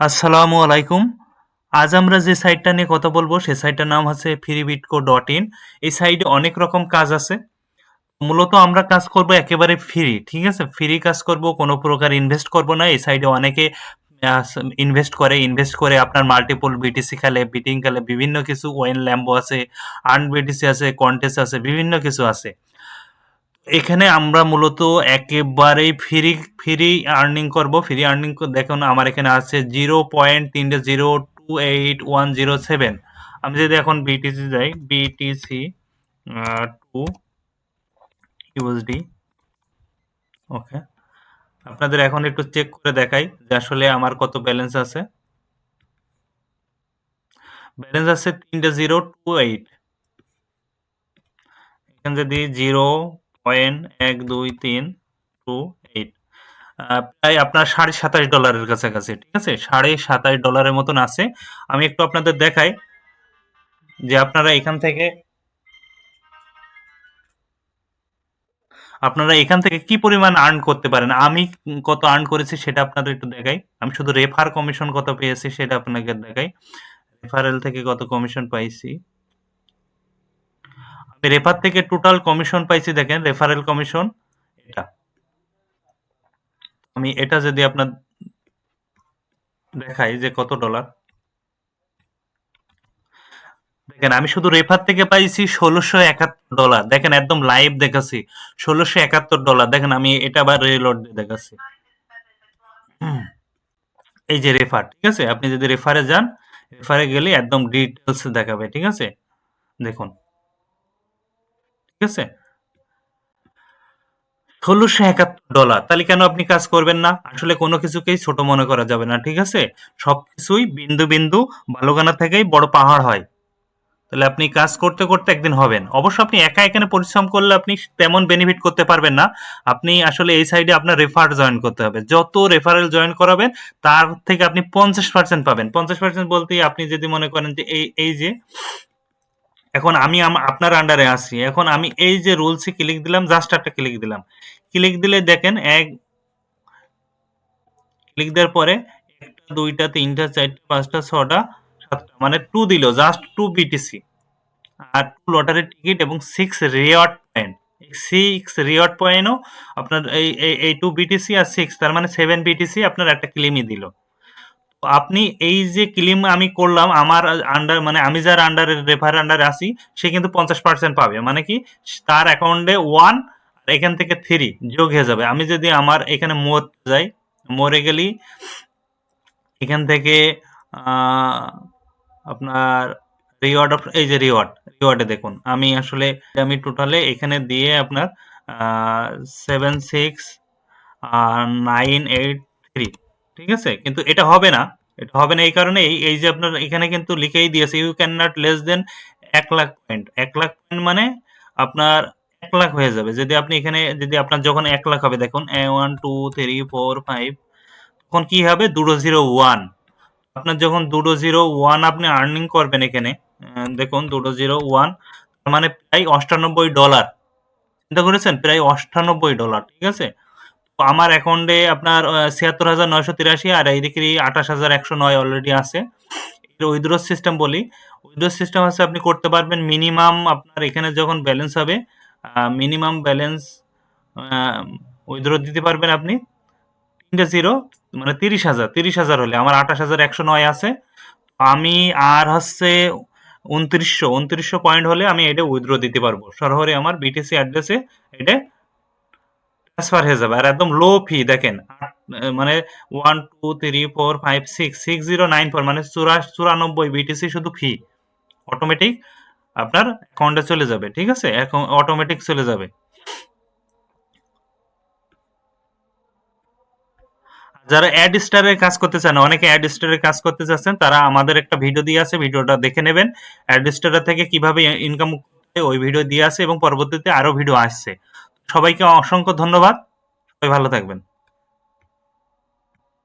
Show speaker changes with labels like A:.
A: আসসালামু আলাইকুম। আজ আমরা যে সাইটটা নিয়ে কথা বলব, সে সাইটটার নাম হচ্ছে ফ্রিবিটকো ডট ইন। এই সাইটে অনেক রকম কাজ আছে। মূলত আমরা কাজ করব একেবারে ফ্রি, ঠিক আছে? ফ্রি কাজ করব, কোনো প্রকার ইনভেস্ট করব না। এই সাইডে অনেকে ইনভেস্ট করে ইনভেস্ট করে আপনার মাল্টিপল বিটিসি খেলে, বিটিং খেলে, বিভিন্ন কিছু ওয়েন ল্যাম্বো আছে, আর্ন বিটিসি আছে কন্টেস্ট আছে, বিভিন্ন কিছু আছে। এখানে আমরা মূলত একেবারেই ফ্রি ফ্রি আর্নিং করব। ফ্রি আর্নিং দেখুন, আমার এখানে আছে জিরো পয়েন্ট তিনটে zero two eight one zero seven আমি যদি এখন বিটিসি যাই বিটিসি টু ইউএসডি ওকে আপনাদের এখন একটু চেক করে দেখাই যে আসলে আমার কত ব্যালেন্স আছে। ব্যালেন্স আছে তিনটে জিরো টু এইট এখানে যদি জিরো পয়েন্ট এক দুই তিন টু এইট। প্রায় আপনার সাড়ে সাতাশ ডলারের কাছাকাছি, ঠিক আছে? সাড়ে সাতাশ ডলারের মতন আছে। আমি একটু আপনাদের দেখাই যে আপনারা এখান থেকে আপনারা এখান থেকে কি পরিমাণ আর্ন করতে পারেন? আমি কত আর্ন করেছি সেটা আপনাদের একটু দেখাই। আমি শুধু রেফার কমিশন কত পেয়েছি সেটা আপনাকে দেখাই। রেফারেল থেকে কত কমিশন পাইছি? রেফার থেকে টোটাল কমিশন পাইছি দেখেন রেফারেল কমিশন এটা। আমি এটা যদি আপনার দেখাই যে কত ডলার দেখেন, আমি শুধু রেফার থেকে পাইছি ষোলোশো একাত্তর ডলার দেখেন, একদম লাইভ দেখাচ্ছি, ষোলোশো একাত্তর ডলার দেখেন, আমি এটা আবার রেলোড দিয়ে দেখাচ্ছি। এই যে রেফার ঠিক আছে? আপনি যদি রেফারে যান রেফারে গেলে একদম ডিটেলস দেখাবে, ঠিক আছে? দেখুন। ঠিক আছে? ষোলোশো একাত্তর ডলার। তাহলে কেন আপনি কাজ করবেন না? আসলে কোনো কিছুকেই ছোট মনে করা যাবে না, ঠিক আছে? সবকিছুই বিন্দু বিন্দু বালুগানা থেকেই বড় পাহাড় হয়। তাহলে আপনি কাজ করতে করতে একদিন হবেন। অবশ্য আপনি একা এখানে পরিশ্রম করলে আপনি তেমন বেনিফিট করতে পারবেন না। আপনি আসলে এই সাইডে আপনার রেফার জয়েন করতে হবে। যত রেফারেল জয়েন করাবেন, তার থেকে আপনি পঞ্চাশ পার্সেন্ট পাবেন। পঞ্চাশ পার্সেন্ট বলতেই আপনি যদি মনে করেন যে এই এই যে এখন আমি আপনার আন্ডারে আসি এখন আমি এই যে রুলসে ক্লিক দিলাম জাস্ট একটা ক্লিক দিলাম। ক্লিক দিলে দেখেন এক ক্লিক দেওয়ার পরে একটা, দুইটা, তিনটা, চারটা, পাঁচটা, ছটা, সাতটা মানে টু দিল জাস্ট টু বিটিসি আর টু লটারি টিকিট এবং six reward point six reward পয়েন্টও আপনার এই এই টু বিটিসি আর সিক্স তার মানে সেভেন বিটিসি আপনার একটা ক্লিমই দিল। আপনি এই যে ক্লিম আমি করলাম, আমার আন্ডার মানে আমি যার আন্ডারে রেফার আন্ডারে আসি সে কিন্তু পঞ্চাশ পার্সেন্ট পাবে। মানে কি? তার অ্যাকাউন্টে ওয়ান এখান থেকে থ্রি যোগ হয়ে যাবে। আমি যদি আমার এখানে মোর যাই, মরে গেলি, এখান থেকে আপনার রিওয়ার্ড অফ এই যে রিওয়ার্ড রিওয়ার্ডে দেখুন। আমি আসলে, আমি টোটালে এখানে দিয়ে আপনার seven six nine eight three ঠিক আছে? কিন্তু এটা হবে না। এটা হবে না এই কারণে এই যে আপনার এখানে কিন্তু লিখেই দিয়েছে you can not less than এক লাখ পয়েন্ট এক লাখ পয়েন্ট মানে আপনার এক লাখ হয়ে যাবে। যদি আপনি এখানে, যদি আপনার যখন এক লাখ হবে, দেখুন one, two, three, four, five, তখন কি হবে? দুটো জিরো ওয়ান। আপনার যখন দুটো জিরো ওয়ান আপনি আর্নিং করবেন এখানে দেখুন, দুটো জিরো ওয়ান মানে প্রায় অষ্টানব্বই ডলার। চিন্তা করেছেন? প্রায় অষ্টানব্বই ডলার, ঠিক আছে? আমার অ্যাকাউন্টে আপনার ছিয়াত্তর হাজার নয়শো তিরাশি আর এইদিকে আঠাশ হাজার একশো নয় অলরেডি আছে। উইথড্র সিস্টেম বলি উইথড্র সিস্টেম হচ্ছে আপনি করতে পারবেন মিনিমাম আপনার এখানে যখন ব্যালেন্স হবে মিনিমাম ব্যালেন্স উইথড্র দিতে পারবেন আপনি তিনটে জিরো মানে তিরিশ হাজার তিরিশ হাজার হলে। আমার আঠাশ হাজার একশো নয় আছে। আমি আর হচ্ছে উনত্রিশশো উনত্রিশশো পয়েন্ট হলে আমি এটা উইথড্র দিতে পারব। সরাসরি আমার বিটিসি অ্যাড্রেসে এটা ট্রান্সফার হয়ে যাবে। আর একদম লো ফি দেখেন মানে one two three four five six six zero nine four মানে চুরা, চুরানব্বই বিটিসি শুধু ফি অটোমেটিক আপনার অ্যাকাউন্টে চলে যাবে, ঠিক আছে? অটোমেটিক চলে যাবে। যারা অ্যাড স্টারের কাজ করতে চান, অনেকে অ্যাড স্টারের কাজ করতে চাচ্ছেন, তারা আমাদের একটা ভিডিও দিয়ে আছে, ভিডিওটা দেখে নেবেন। অ্যাড স্টার থেকে কীভাবে ইনকাম ওই ভিডিও দিয়ে আছে এবং পরবর্তীতে আরও ভিডিও আসছে। সবাইকে অসংখ্য ধন্যবাদ। সবাই ভালো থাকবেন।